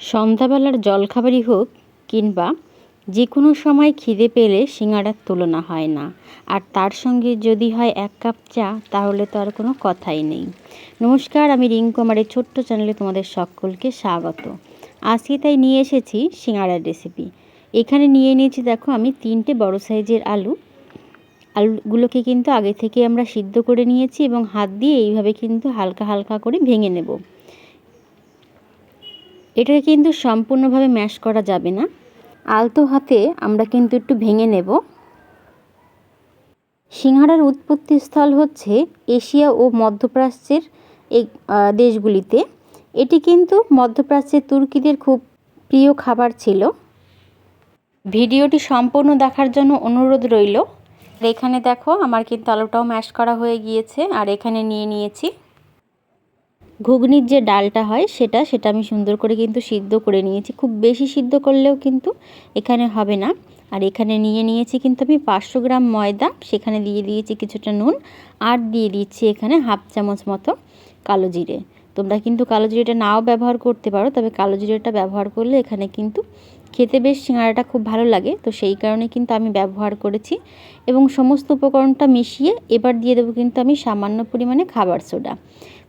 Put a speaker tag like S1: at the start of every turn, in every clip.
S1: সন্ধ্যাবেলার জলখাবারই হোক কিংবা যে কোনো সময় খিদে পেলে সিঙাড়ার তুলনা হয় না। আর তার সঙ্গে যদি হয় এক কাপ চা, তাহলে তো আর কোনো কথাই নেই। নমস্কার, আমি রিঙ্কু এই ছোট্ট চ্যানেলে তোমাদের সকলকে স্বাগত। আজকে তাই নিয়ে এসেছি সিঙাড়ার রেসিপি এখানে নিয়ে নিয়েছি দেখো, আমি তিনটে বড় সাইজের আলু। আলুগুলোকে কিন্তু আগে থেকে আমরা সিদ্ধ করে নিয়েছি এবং হাত দিয়ে এইভাবে কিন্তু হালকা হালকা করে ভেঙে নেব। এটাকে কিন্তু সম্পূর্ণভাবে ম্যাশ করা যাবে না। আলতো হাতে আমরা কিন্তু একটু ভেঙে নেব। সিংহারার উৎপত্তি স্থল হচ্ছে এশিয়া ও মধ্যপ্রাচ্যের দেশগুলিতে। এটি কিন্তু মধ্যপ্রাচ্যের তুর্কিদের খুব প্রিয় খাবার ছিল। ভিডিওটি সম্পূর্ণ দেখার জন্য অনুরোধ রইল। এখানে দেখো, আমার কিন্তু আলুটাও ম্যাশ করা হয়ে গিয়েছে। আর এখানে নিয়ে নিয়েছি ঘুগনির যে ডালটা হয় সেটা সেটা আমি সুন্দর করে কিন্তু সিদ্ধ করে নিয়েছি। খুব বেশি সিদ্ধ করলেও কিন্তু এখানে হবে না। আর এখানে নিয়ে নিয়েছি কিন্তু আমি পাঁচশো গ্রাম ময়দা, সেখানে দিয়ে দিয়েছি কিছুটা নুন আর দিয়ে দিচ্ছি এখানে হাফ চামচ মতো কালো জিরে। তোমরা কিন্তু কালো জিরেটা নাও ব্যবহার করতে পারো, তবে কালো জিরেটা ব্যবহার করলে এখানে কিন্তু খেতে বেশ সিঙ্গাড়াটা খুব ভালো লাগে। তো সেই কারণে কিন্তু আমি ব্যবহার করেছি এবং সমস্ত উপকরণটা মিশিয়ে এবার দিয়ে দেবো কিন্তু আমি সামান্য পরিমাণে খাবার সোডা।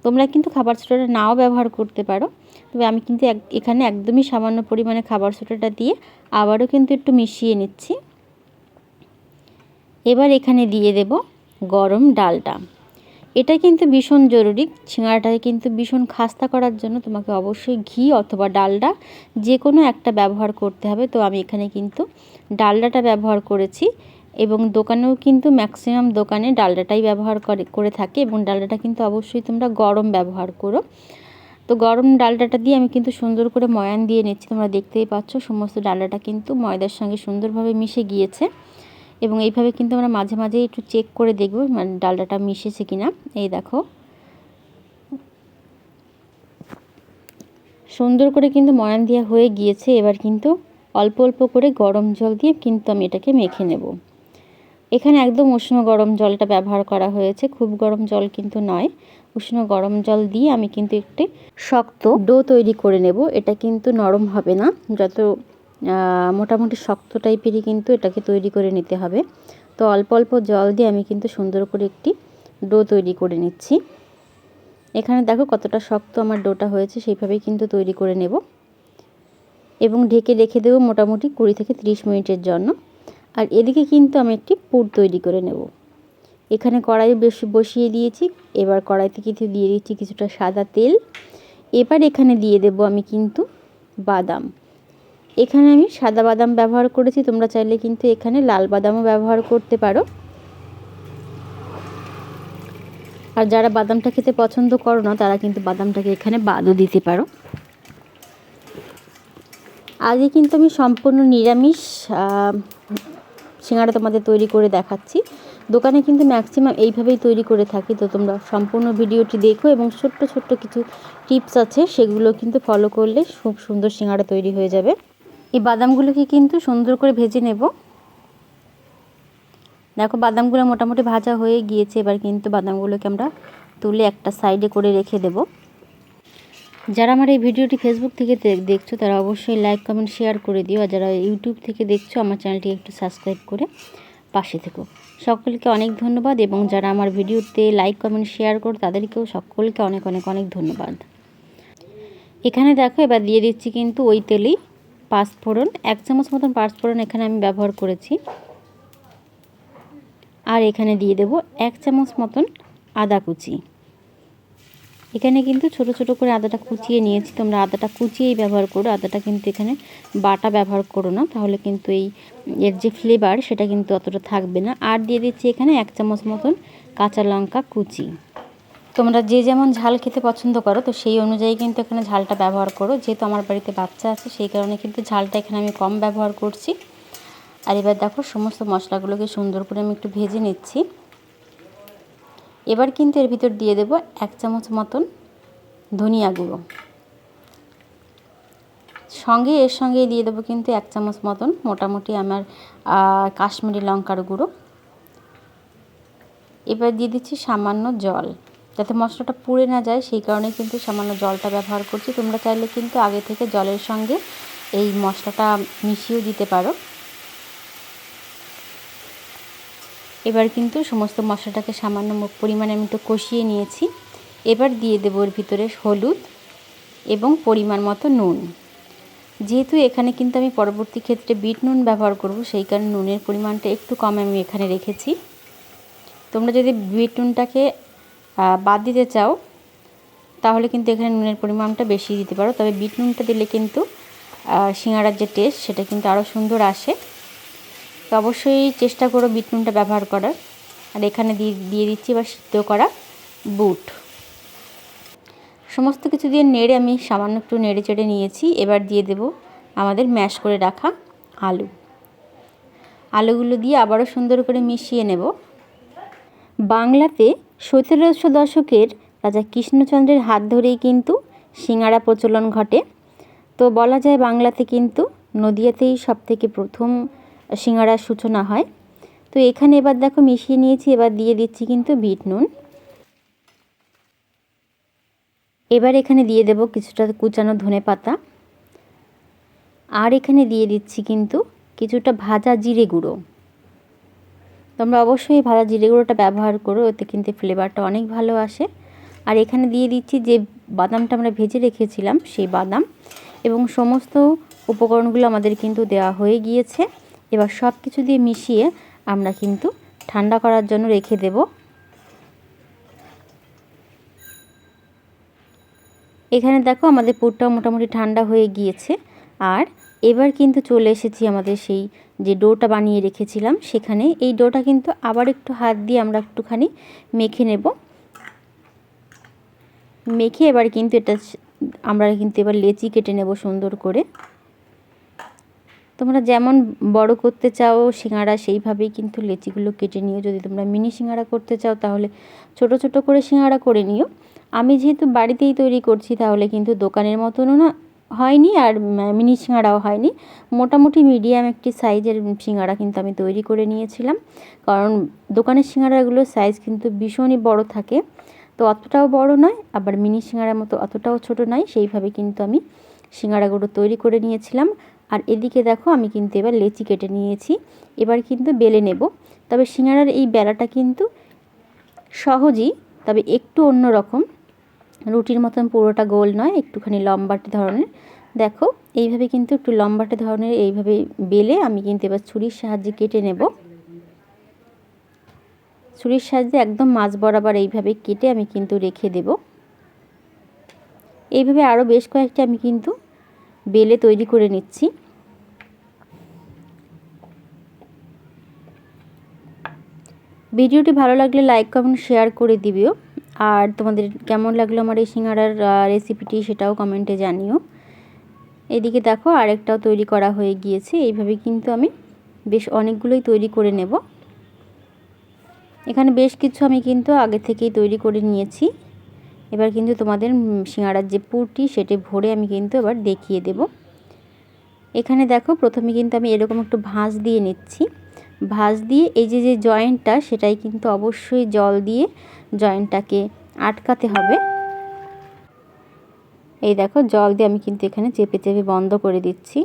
S1: তোমরা কিন্তু খাবার সোডাটা নাও ব্যবহার করতে পারো। তবে আমি কিন্তু এখানে একদমই সামান্য পরিমাণে খাবার সোডাটা দিয়ে আবারও কিন্তু একটু মিশিয়ে নিচ্ছি। এবার এখানে দিয়ে দেব গরম ডালটা। এটা কিন্তু ভীষণ জরুরি, ছিঙাটাকে কিন্তু ভীষণ খাস্তা করার জন্য তোমাকে অবশ্যই ঘি অথবা ডালডা যে কোনো একটা ব্যবহার করতে হবে। তো আমি এখানে কিন্তু ডালডাটা ব্যবহার করেছি। এবং দোকানেও কিন্তু ম্যাক্সিমাম দোকানে ডালডাটাই ব্যবহার করে করে থাকে এবং ডালডাটা কিন্তু অবশ্যই তোমরা গরম ব্যবহার করো। তো গরম ডালডাটা দিয়ে আমি কিন্তু সুন্দর করে ময়ান দিয়ে নিচ্ছি, তোমরা দেখতেই পাচ্ছ সমস্ত ডালডাটা কিন্তু ময়দার সঙ্গে সুন্দরভাবে মিশে গিয়েছে। এবং এইভাবে কিন্তু আমরা মাঝে মাঝে একটু চেক করে দেখব মানে ডালডাটা মিশেছে কিনা। এই দেখো। সুন্দর করে কিন্তু ময়ান দেওয়া হয়ে গিয়েছে, এবার কিন্তু অল্প অল্প করে গরম জল দিয়ে কিন্তু আমি এটাকে মেখে নেব। এখানে একদম উষ্ণ গরম জলটা ব্যবহার করা হয়েছে। খুব গরম জল কিন্তু নয়। উষ্ণ গরম জল দিয়ে আমি কিন্তু একটি শক্ত ডো তৈরি করে নেব। এটা কিন্তু নরম হবে না। যত মোটামুটি শক্ত টাইপেরই কিন্তু এটাকে তৈরি করে নিতে হবে। তো অল্প অল্প জল দিয়ে আমি কিন্তু সুন্দর করে একটি ডো তৈরি করে নিচ্ছি। এখানে দেখো কতটা শক্ত আমার ডোটা হয়েছে, সেইভাবেই কিন্তু তৈরি করে নেব। এবং ঢেকে রেখে দেবো মোটামুটি কুড়ি থেকে ত্রিশ মিনিটের জন্য। আর এদিকে কিন্তু আমি একটি পুর তৈরি করে নেব। এখানে কড়াই বেশি বসিয়ে দিয়েছি, এবার কড়াইতে কিছু দিয়ে দিচ্ছি কিছুটা সাদা তেল। এবার এখানে দিয়ে দেব আমি কিন্তু বাদাম। এখানে আমি সাদা বাদাম ব্যবহার করেছি, তোমরা চাইলে কিন্তু এখানে লাল বাদামও ব্যবহার করতে পারো। আর যারা বাদামটা খেতে পছন্দ করো না, তারা কিন্তু বাদামটাকে এখানে বাদও দিতে পারো। আগে কিন্তু আমি সম্পূর্ণ নিরামিষ সিঙ্গাড়া তোমাদের তৈরি করে দেখাচ্ছি। দোকানে কিন্তু ম্যাক্সিমাম এইভাবেই তৈরি করে থাকি। তো তোমরা সম্পূর্ণ ভিডিওটি দেখো এবং ছোট্ট ছোট্ট কিছু টিপস আছে, সেগুলো কিন্তু ফলো করলে খুব সুন্দর সিঙ্গাড়া তৈরি হয়ে যাবে। এই বাদামগুলোকে কিন্তু সুন্দর করে ভেজে নেব। দেখো, বাদামগুলো মোটামুটি ভাজা হয়ে গিয়েছে। এবার কিন্তু বাদামগুলোকে আমরা তুলে একটা সাইডে করে রেখে দেব। যারা আমার এই ভিডিওটি ফেসবুক থেকে দেখছ, তারা অবশ্যই লাইক কমেন্ট শেয়ার করে দিও। আর যারা ইউটিউব থেকে দেখছ, আমার চ্যানেলটি একটু সাবস্ক্রাইব করে পাশে থেকো। সকলকে অনেক ধন্যবাদ এবং যারা আমার ভিডিওতে লাইক কমেন্ট শেয়ার করো, তাদেরকেও সকলকে অনেক অনেক অনেক ধন্যবাদ। এখানে দেখো, এবার দিয়ে দিচ্ছি কিন্তু ওই তেলেই পাঁচফোড়ন এক চামচ মতন পাঁচফোড়ন এখানে আমি ব্যবহার করেছি। আর এখানে দিয়ে দেব এক চামচ মতন আদা কুচি। এখানে কিন্তু ছোট ছোট করে আদাটা কুচিয়ে নিয়েছি। তোমরা আদাটা কুচিয়েই ব্যবহার করো। আদাটা কিন্তু এখানে বাটা ব্যবহার করো না। তাহলে কিন্তু এই, এর যে ফ্লেভার সেটা কিন্তু অতটা থাকবে না। আর দিয়ে দিচ্ছি এখানে এক চামচ মতন কাঁচা লঙ্কা কুচি। তোমরা যে যেমন ঝাল খেতে পছন্দ করো, তো সেই অনুযায়ী কিন্তু এখানে ঝালটা ব্যবহার করো। যেহেতু আমার বাড়িতে বাচ্চা আছে, সেই কারণে কিন্তু ঝালটা এখানে আমি কম ব্যবহার করছি। আর এবার দেখো, সমস্ত মশলাগুলোকে সুন্দর করে আমি একটু ভেজে নিচ্ছি। এবার কিন্তু এর ভিতর দিয়ে দেব এক চামচ মতন ধনিয়া গুঁড়ো। সঙ্গে এর সঙ্গে দিয়ে দেবো কিন্তু এক চামচ মতন মোটামুটি আমার কাশ্মীরি লঙ্কার গুঁড়ো। এবার দিয়ে দিচ্ছি সামান্য জল। যাতে মশলাটা পুড়ে না যায়, সেই কারণে কিন্তু সামান্য জলটা ব্যবহার করছি। তোমরা চাইলে কিন্তু আগে থেকে জলের সঙ্গে এই মশলাটা মিশিয়েও দিতে পারো। এবার কিন্তু সমস্ত মশলাটাকে সামান্য পরিমাণে আমি একটু কষিয়ে নিয়েছি। এবার দিয়ে দেবো ওর ভিতরে হলুদ এবং পরিমাণ মতো নুন। যেহেতু এখানে কিন্তু আমি পরবর্তী ক্ষেত্রে বিট নুন ব্যবহার করব, সেই কারণে নুনের পরিমাণটা একটু কম আমি এখানে রেখেছি। তোমরা যদি বিট নুনটাকে বাদ দিতে চাও, তাহলে কিন্তু এখানে নুনের পরিমাণটা বেশি দিতে পারো। তবে বিট নুনটা দিলে কিন্তু সিঙ্গারার যে টেস্ট সেটা কিন্তু আরও সুন্দর আসে। তো অবশ্যই চেষ্টা করো বিট নুনটা ব্যবহার করার। আর এখানে দিয়ে দিয়ে দিচ্ছি বা সিদ্ধ করা বুট সমস্ত কিছু দিয়ে নেড়ে আমি সামান্য একটু নেড়ে চেড়ে নিয়েছি। এবার দিয়ে দেব আমাদের ম্যাশ করে রাখা আলু। আলুগুলো দিয়ে আবারও সুন্দর করে মিশিয়ে নেব। বাংলাতে সতেরোশো দশকের রাজা কৃষ্ণচন্দ্রের হাত ধরেই কিন্তু সিঙ্গারা প্রচলন ঘটে। তো বলা যায় বাংলাতে কিন্তু নদিয়াতেই সব থেকে প্রথম সিঙ্গারার সূচনা হয়। তো এখানে এবার দেখো মিশিয়ে নিয়েছি, এবার দিয়ে দিচ্ছি কিন্তু বিট নুন। এবার এখানে দিয়ে দেব কিছুটা কুচানো ধনে পাতা। আর এখানে দিয়ে দিচ্ছি কিন্তু কিছুটা ভাজা জিরে গুঁড়ো। তোমরা অবশ্যই ভাজা জিরে গুঁড়োটা ব্যবহার করো, এতে কিন্তু ফ্লেভারটা অনেক ভালো আসে। আর এখানে দিয়ে দিচ্ছি যে বাদামটা আমরা ভেজে রেখেছিলাম, সেই বাদাম। এবং সমস্ত উপকরণগুলো আমাদের কিন্তু দেওয়া হয়ে গিয়েছে। এবার সব কিছু দিয়ে মিশিয়ে আমরা কিন্তু ঠান্ডা করার জন্য রেখে দেব। এখানে দেখো আমাদের পুরটাও মোটামুটি ঠান্ডা হয়ে গিয়েছে। আর এবার কিন্তু চলে এসেছি আমাদের সেই যে ডোটা বানিয়ে রেখেছিলাম, সেখানে এই ডোটা কিন্তু আবার একটু হাত দিয়ে আমরা একটুখানি মেখে নেব। মেখে এবার কিন্তু এটা আমরা কিন্তু এবার লেচি কেটে নেব সুন্দর করে। তোমরা যেমন বড় করতে চাও সিঙ্গারা, সেইভাবেই কিন্তু লেচিগুলো কেটে নিও। যদি তোমরা মিনি সিঙ্গারা করতে চাও, তাহলে ছোট ছোট করে সিঙ্গারা করে নিও। আমি যেহেতু বাড়িতেই তৈরি করছি, তাহলে কিন্তু দোকানের মতনও না হয়নি আর মিনি সিঙ্গারাও হয়নি। মোটামুটি মিডিয়াম একটি সাইজের সিঙ্গারা কিন্তু আমি তৈরি করে নিয়েছিলাম। কারণ দোকানের সিঙ্গারাগুলোর সাইজ কিন্তু ভীষণই বড় থাকে। তো অতটাও বড় নয়, আবার মিনি সিঙ্গারার মতো অতটাও ছোট নয়। সেইভাবে কিন্তু আমি সিঙ্গারাগুলো তৈরি করে নিয়েছিলাম। আর এদিকে দেখো আমি কিন্তু এবার লেচি কেটে নিয়েছি। এবার কিন্তু বেলে নেব। তবে সিঙ্গারার এই বেলাটা কিন্তু সহজই, তবে একটু অন্য রকম। রুটির মতন পুরোটা গোল নয়, একটুখানি লম্বাটে ধরনের। দেখো, এইভাবে কিন্তু একটু লম্বাটে ধরনের এইভাবে বেলে আমি কিন্তু এবার ছুরির সাহায্যে কেটে নেব। ছুরির সাহায্যে একদম মাছ বরাবর এইভাবে কেটে আমি কিন্তু রেখে দেব। এইভাবে আরও বেশ কয়েকটা আমি কিন্তু বেলে তৈরি করে নিচ্ছি। ভিডিওটি ভালো লাগলে লাইক, কমেন্ট, শেয়ার করে দিবিও। আর তোমাদের কেমন লাগল আমার এই সিঙ্গারার রেসিপিটি সেটাও কমেন্টে জানিও। এদিকে দেখো আরেকটাও তৈরি করা হয়ে গিয়েছে। এইভাবে কিন্তু আমি বেশ অনেকগুলোই তৈরি করে নেব। এখানে বেশ কিছু আমি কিন্তু আগে থেকেই তৈরি করে নিয়েছি। এবার কিন্তু তোমাদের সিঙ্গারার যে পুরটি সেটি ভরে আমি কিন্তু এবার দেখিয়ে দেব। এখানে দেখো প্রথমে কিন্তু আমি এরকম একটু ভাঁজ দিয়ে নিচ্ছি। ভাঁজ দিয়ে এই যে যে জয়েন্টটা, সেটাই কিন্তু অবশ্যই জল দিয়ে জয়েন্টটাকে আটকাতে হবে। এই দেখো, জল দিয়ে আমি কিন্তু এখানে চেপে চেপে বন্ধ করে দিচ্ছি।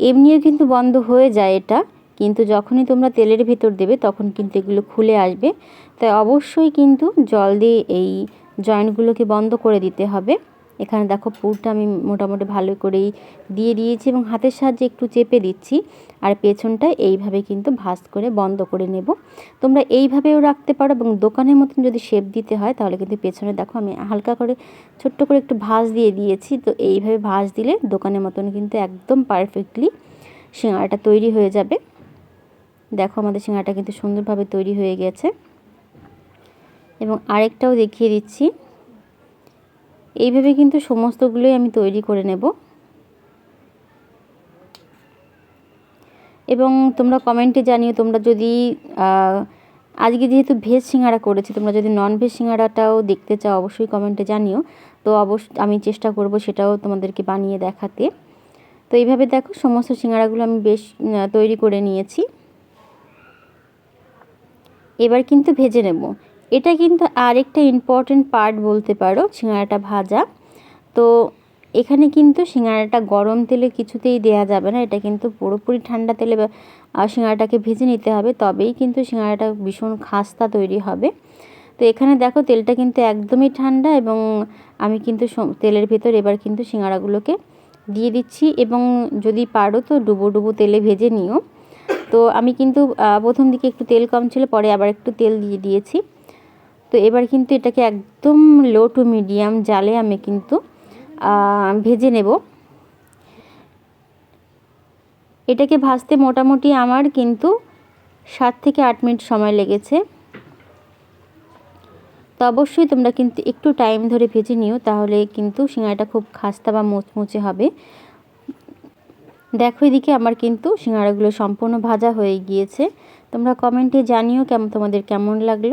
S1: এমনিও কিন্তু বন্ধ হয়ে যায় এটা, কিন্তু যখনই তোমরা তেলের ভেতর দেবে, তখন কিন্তু এগুলো খুলে আসবে। তাই অবশ্যই কিন্তু জল দিয়ে এই জয়েন্টগুলোকে বন্ধ করে দিতে হবে। এখানে দেখো পুরটা আমি মোটামুটি ভালো করেই দিয়ে দিয়েছি এবং হাতের সাহায্যে একটু চেপে দিচ্ছি। আর পেছনটা এইভাবে কিন্তু ভাজ করে বন্ধ করে নেব। তোমরা এইভাবেও রাখতে পারো এবং দোকানের মতন যদি শেপ দিতে হয় তাহলে কিন্তু পেছনে দেখো আমি হালকা করে ছোট্ট করে একটু ভাজ দিয়ে দিয়েছি। তো এইভাবে ভাজ দিলে দোকানের মতন কিন্তু একদম পারফেক্টলি সিঙ্গাড়াটা তৈরি হয়ে যাবে। দেখো আমাদের সিঙ্গাড়াটা কিন্তু সুন্দরভাবে তৈরি হয়ে গেছে। এবং আরেকটাও দেখিয়ে দিচ্ছি। এইভাবে কিন্তু সমস্তগুলোই আমি তৈরি করে নেব। এবং তোমরা কমেন্টে জানিও, তোমরা যদি আজকে যেহেতু ভেজ সিঙ্গারা করেছি, তোমরা যদি নন ভেজ সিঙ্গারাটাও দেখতে চাও, অবশ্যই কমেন্টে জানিও। তো অবশ্য, আমি চেষ্টা করব সেটাও তোমাদেরকে বানিয়ে দেখাতে। তো এইভাবে দেখো, সমস্ত সিঙ্গারাগুলো আমি বেশ তৈরি করে নিয়েছি। এবার কিন্তু ভেজে নেব। এটা কিন্তু আরেকটা ইম্পর্টেন্ট পার্ট বলতে পারো, সিঙ্গারাটা ভাজা। তো এখানে কিন্তু সিঙ্গারাটা গরম তেলে কিছুতেই দেয়া যাবে না, এটা কিন্তু পুরোপুরি ঠান্ডা তেলে সিঙ্গারাটাকে ভেজে নিতে হবে, তবেই কিন্তু সিঙ্গারাটা ভীষণ খাস্তা তৈরি হবে। তো এখানে দেখো তেলটা কিন্তু একদমই ঠান্ডা এবং আমি কিন্তু তেলের ভেতর এবার কিন্তু সিঙ্গারাগুলোকে দিয়ে দিচ্ছি এবং যদি পারো তো ডুবো ডুবো তেলে ভেজে নিও। তো আমি কিন্তু প্রথম দিকে একটু তেল কম ছিল, পরে আবার একটু তেল দিয়ে দিয়েছি। তো এবার কিন্তু এটাকে একদম লো টু মিডিয়াম জালে আমি কিন্তু ভেজে নেব। এটাকে ভাজতে মোটামুটি আমার কিন্তু সাত থেকে আট মিনিট সময় লেগেছে। তো অবশ্যই তোমরা কিন্তু একটু টাইম ধরে ভেজে নিও, তাহলে কিন্তু সিঙ্গাড়াটা খুব খাস্তা বা মুচমুচে হবে। দেখো এদিকে আমার কিন্তু সিঙ্গাড়াগুলো সম্পূর্ণ ভাজা হয়ে গিয়েছে। তোমরা কমেন্টে জানিও কেমন তোমাদের কেমন লাগল।